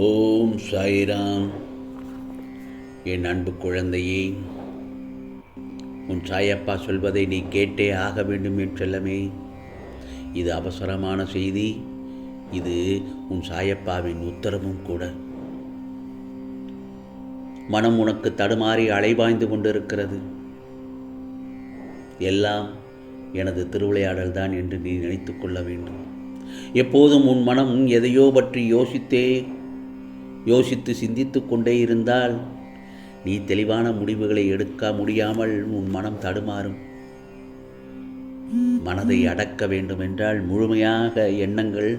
ஓம் சாய்ராம். என் அன்பு குழந்தையே உன் சாயப்பா சொல்வதை நீ கேட்டே ஆக வேண்டும் என் செல்லமே. இது அவசரமான செய்தி. இது உன் சாயப்பாவின் உத்தரவும் கூட. மனம் உனக்கு தடுமாறி அலைவாய்ந்து கொண்டிருக்கிறது. எல்லாம் எனது திருவிளையாடல் தான் என்று நீ நினைத்து கொள்ள வேண்டும். எப்போதும் உன் மனம் எதையோ பற்றி யோசித்தே யோசித்து சிந்தித்து கொண்டே இருந்தால் நீ தெளிவான முடிவுகளை எடுக்க முடியாமல் உன் மனம் தடுமாறும். மனதை அடக்க வேண்டும் என்றால் முழுமையாக எண்ணங்கள்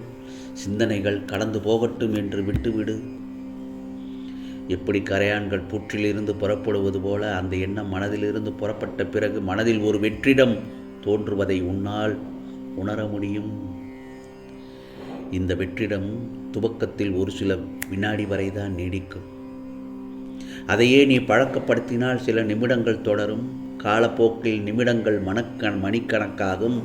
சிந்தனைகள் கடந்து போகட்டும் என்று விட்டுவிடு. எப்படி கரையான்கள் புற்றிலிருந்து புறப்படுவது போல அந்த எண்ணம் மனதிலிருந்து புறப்பட்ட பிறகு மனதில் ஒரு வெற்றிடம் தோன்றுவதை உன்னால் உணர முடியும். இந்த வெற்றிடம் துவக்கத்தில் ஒரு சில வினாடி வரை தான் நீடிக்கும். அதையே நீ பழக்கப்படுத்தினால் சில நிமிடங்கள் தொடரும். காலப்போக்கில் நிமிடங்கள் மணக்கண் மணிக்கணக்காகும்.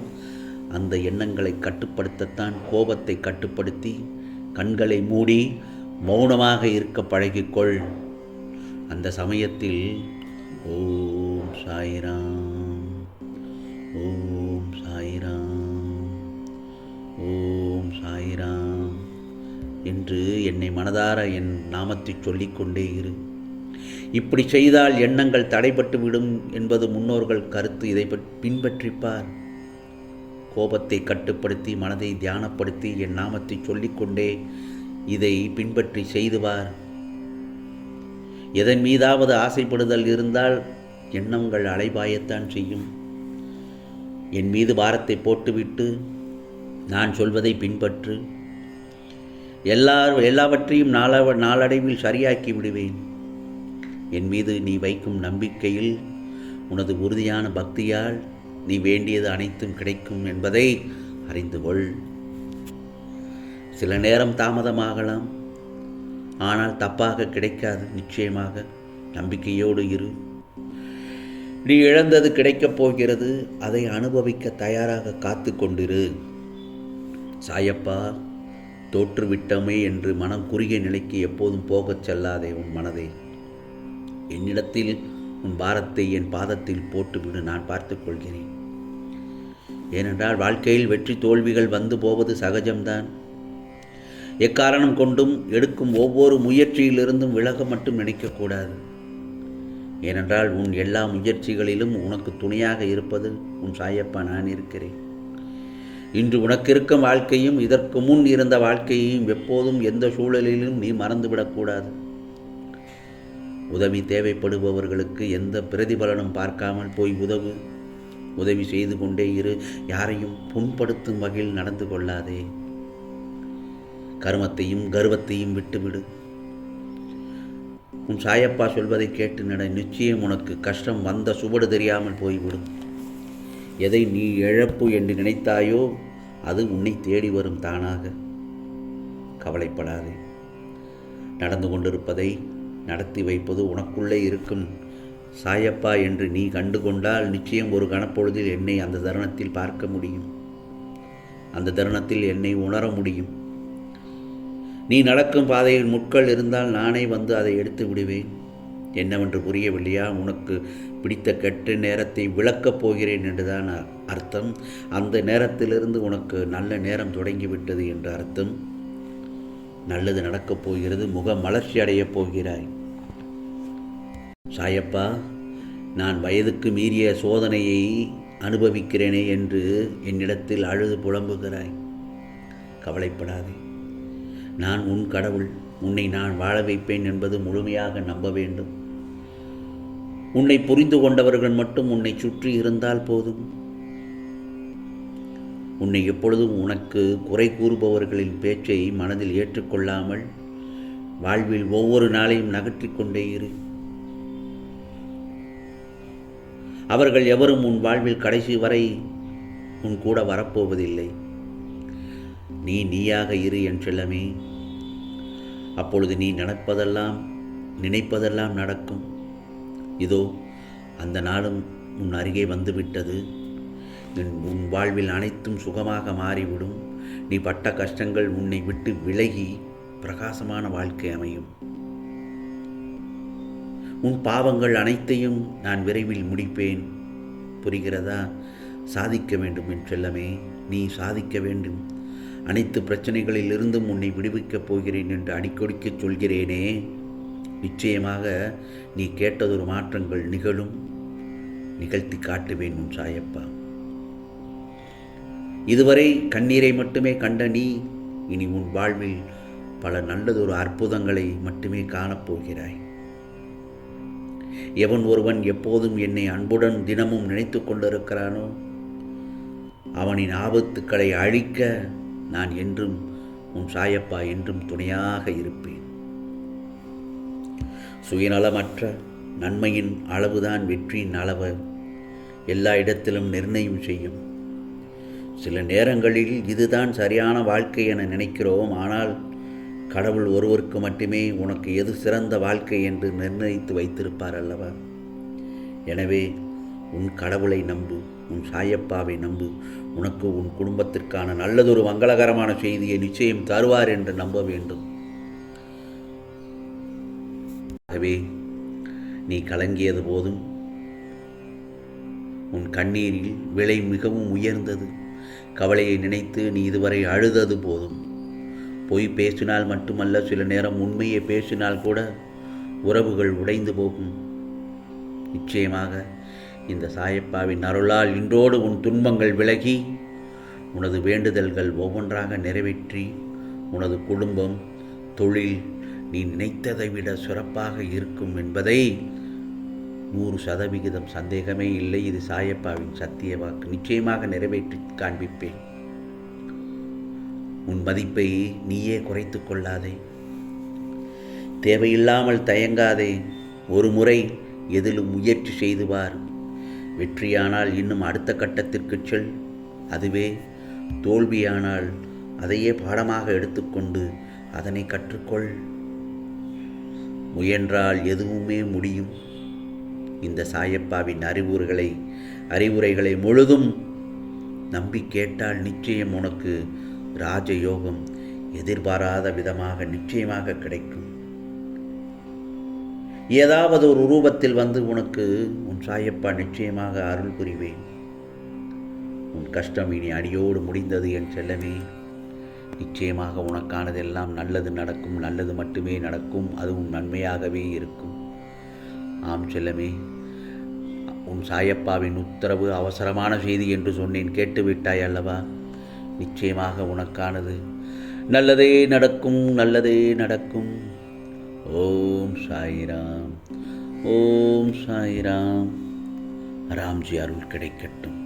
அந்த எண்ணங்களை கட்டுப்படுத்தத்தான் கோபத்தை கட்டுப்படுத்தி கண்களை மூடி மௌனமாக இருக்க பழகிக்கொள். அந்த சமயத்தில் ஓம் சாய்ராம் ஓம் என்று என்னை மனதார என் நாமத்தை சொல்லிக்கொண்டே இரு. இப்படி செய்தால் எண்ணங்கள் தடைபட்டு விடும் என்பது முன்னோர்கள் கருத்து. இதை பின்பற்றிப்பார். கோபத்தை கட்டுப்படுத்தி மனதை தியானப்படுத்தி என் நாமத்தை சொல்லிக்கொண்டே இதை பின்பற்றி செய்துவார். எதன் மீதாவது ஆசைப்படுதல் இருந்தால் எண்ணங்கள் அலைபாயத்தான் செய்யும். என் மீது பாரத்தை போட்டுவிட்டு நான் சொல்வதை பின்பற்று. எல்லார் எல்லாவற்றையும் நாள நாளடைவில் சரியாக்கி விடுவேன். என் மீது நீ வைக்கும் நம்பிக்கையில் உனது உறுதியான பக்தியால் நீ வேண்டியது அனைத்தும் கிடைக்கும் என்பதை அறிந்து கொள். சில நேரம் தாமதமாகலாம். ஆனால் தப்பாக கிடைக்காது. நிச்சயமாக நம்பிக்கையோடு இரு. நீ இழந்தது கிடைக்கப் போகிறது. அதை அனுபவிக்க தயாராக காத்து கொண்டிரு. சாயப்பா தோற்றுவிட்டோமே என்று மனம் குறுகிய நிலைக்கு எப்போதும் போகச் செல்லாதே உன் மனதை. என்னிடத்தில் உன் பாரத்தை என் பாதத்தில் போட்டுவிடு நான் பார்த்துக்கொள்கிறேன் ஏனென்றால் வாழ்க்கையில் வெற்றி தோல்விகள் வந்து போவது சகஜம்தான். எக்காரணம் கொண்டும் எடுக்கும் ஒவ்வொரு முயற்சியிலிருந்தும் விலக மட்டும் நினைக்கக்கூடாது ஏனென்றால் உன் எல்லா முயற்சிகளிலும் உனக்கு துணையாக இருப்பது உன் சாயப்பா நான் இருக்கிறேன். இன்று உனக்கு இருக்கும் வாழ்க்கையும் இதற்கு முன் இருந்த வாழ்க்கையையும் எப்போதும் எந்த சூழலிலும் நீ மறந்துவிடக்கூடாது. உதவி தேவைப்படுபவர்களுக்கு எந்த பிரதிபலனும் பார்க்காமல் போய் உதவு உதவி செய்து கொண்டே இரு. யாரையும் புண்படுத்தும் வகையில் நடந்து கொள்ளாதே. கருமத்தையும் கர்வத்தையும் விட்டுவிடு. உன் சாயப்பா சொல்வதை கேட்டு நட. நிச்சயம் உனக்கு கஷ்டம் வந்த சுவடு தெரியாமல் போய்விடும். எதை நீ இழப்பு என்று நினைத்தாயோ அது உன்னை தேடி வரும் தானாக. கவலைப்படாதே. நடந்து கொண்டிருப்பதை நடத்தி வைப்பது உனக்குள்ளே இருக்கும். சாயப்பா என்று நீ கண்டு கொண்டால் நிச்சயம் ஒரு கணப்பொழுதில் என்னை அந்த தருணத்தில் பார்க்க முடியும். அந்த தருணத்தில் என்னை உணர முடியும். நீ நடக்கும் பாதையில் முட்கள் இருந்தால் நானே வந்து அதை எடுத்து விடுவேன். என்னவென்று புரியவில்லையா? உனக்கு பிடித்த கெட்ட நேரத்தை விளக்கப் போகிறேன் என்றுதான் அர்த்தம். அந்த நேரத்திலிருந்து உனக்கு நல்ல நேரம் தொடங்கிவிட்டது என்று அர்த்தம். நல்லது நடக்கப் போகிறது முக மலர்ச்சி அடையப் போகிறாய். சாயப்பா நான் வயதுக்கு மீறிய சோதனையை அனுபவிக்கிறேனே என்று என்னிடத்தில் அழுது புலம்புகிறாய். கவலைப்படாதே. நான் உன் கடவுள் உன்னை நான் வாழ வைப்பேன் என்பது முழுமையாக நம்ப வேண்டும். உன்னை புரிந்து கொண்டவர்கள் மட்டும் உன்னை சுற்றி இருந்தால் போதும். உன்னை எப்பொழுதும் உனக்கு குறை கூறுபவர்களின் பேச்சை மனதில் ஏற்றுக்கொள்ளாமல் வாழ்வில் ஒவ்வொரு நாளையும் நகற்றிக் கொண்டே இரு. அவர்கள் எவரும் உன் வாழ்வில் கடைசி வரை உன் கூட வரப்போவதில்லை. நீ நீயாக இரு என் செல்லமே. அப்பொழுது நீ நடப்பதெல்லாம் நினைப்பதெல்லாம் நடக்கும். இதோ அந்த நாளும் உன் அருகே வந்துவிட்டது. உன் வாழ்வில் அனைத்தும் சுகமாக மாறிவிடும். நீ பட்ட கஷ்டங்கள் உன்னை விட்டு விலகி பிரகாசமான வாழ்க்கை அமையும். உன் பாவங்கள் அனைத்தையும் நான் விரைவில் முடிப்பேன். புரிகிறதா? சாதிக்க வேண்டும் என் செல்லமே நீ சாதிக்க வேண்டும். அனைத்து பிரச்சனைகளில் இருந்தும் உன்னை விடுவிக்கப் போகிறேன் என்று அடிக்கொடிக்கச் சொல்கிறேனே. நிச்சயமாக நீ கேட்டதொரு மாற்றங்கள் நிகழும். நிகழ்த்தி காட்டுவேன் உன் சாயப்பா. இதுவரை கண்ணீரை மட்டுமே கண்ட நீ இனி உன் வாழ்வில் பல நல்லதொரு அற்புதங்களை மட்டுமே காணப்போகிறாய். எவன் ஒருவன் எப்போதும் என்னை அன்புடன் தினமும் நினைத்து கொண்டிருக்கிறானோ அவனின் ஆபத்துக்களை அழிக்க நான் என்றும் உன் சாயப்பா என்றும் துணையாக இருப்பேன். சுயநலமற்ற நன்மையின் அளவுதான் வெற்றியின் அளவு. எல்லா இடத்திலும் நிர்ணயம் செய்யும். சில நேரங்களில் இதுதான் சரியான வாழ்க்கை என நினைக்கிறோம். ஆனால் கடவுள் ஒருவருக்கு மட்டுமே உனக்கு எது சிறந்த வாழ்க்கை என்று நிர்ணயித்து வைத்திருப்பார் அல்லவா? எனவே உன் கடவுளை நம்பு உன் சாயப்பாவை நம்பு. உனக்கு உன் குடும்பத்திற்கான நல்லதொரு மங்களகரமான செய்தியை நிச்சயம் தருவார் என்று நம்ப வேண்டும். ஆகவே நீ கலங்கியது போதும். உன் கண்ணீரில் விலை மிகவும் உயர்ந்தது. கவலையை நினைத்து நீ இதுவரை அழுதது போதும். பொய் பேசினால் மட்டுமல்ல சில நேரம் உண்மையை பேசினால் கூட உறவுகள் உடைந்து போகும். நிச்சயமாக இந்த சாயப்பாவின் அருளால் இன்றோடு உன் துன்பங்கள் விலகி உனது வேண்டுதல்கள் ஒவ்வொன்றாக நிறைவேற்றி உனது குடும்பம் தொழில் நீ நினைத்ததை விட சிறப்பாக இருக்கும் என்பதை நூறு சதவிகிதம் சந்தேகமே இல்லை. இது சாயப்பாவின் சத்திய வாக்கு. நிச்சயமாக நிறைவேற்றி காண்பிப்பேன். உன் மதிப்பை நீயே குறைத்து கொள்ளாதே. தேவையில்லாமல் தயங்காதே. ஒரு முறை எதிலும் முயற்சி செய்துவார் வெற்றியானால் இன்னும் அடுத்த கட்டத்திற்கு செல். அதுவே தோல்வியானால் அதையே பாடமாக எடுத்துக்கொண்டு அதனை கற்றுக்கொள். முயன்றால் எதுவுமே முடியும். இந்த சாயப்பாவின் அறிவுரைகளை அறிவுரைகளை முழுதும் நம்பி கேட்டால் நிச்சயம் உனக்கு ராஜயோகம் எதிர்பாராத விதமாக நிச்சயமாக கிடைக்கும். ஏதாவது ஒரு ரூபத்தில் வந்து உனக்கு உன் சாயப்பா நிச்சயமாக அருள் புரிவேன். உன் கஷ்டம் இனி அடியோடு முடிந்தது என் செல்லமே. நிச்சயமாக உனக்கானதெல்லாம் நல்லது நடக்கும் நல்லது மட்டுமே நடக்கும் அதுவும் நன்மையாகவே இருக்கும். ஆம் செல்லமே உன் சாயப்பாவின் உத்தரவு அவசரமான செய்தி என்று சொன்னேன் கேட்டுவிட்டாய் அல்லவா? நிச்சயமாக உனக்கானது நல்லதே நடக்கும் நல்லதே நடக்கும். ஓம் சாய்ராம் ஓம் சாய்ராம். ராம்ஜி அருள் கிடைக்கட்டும்.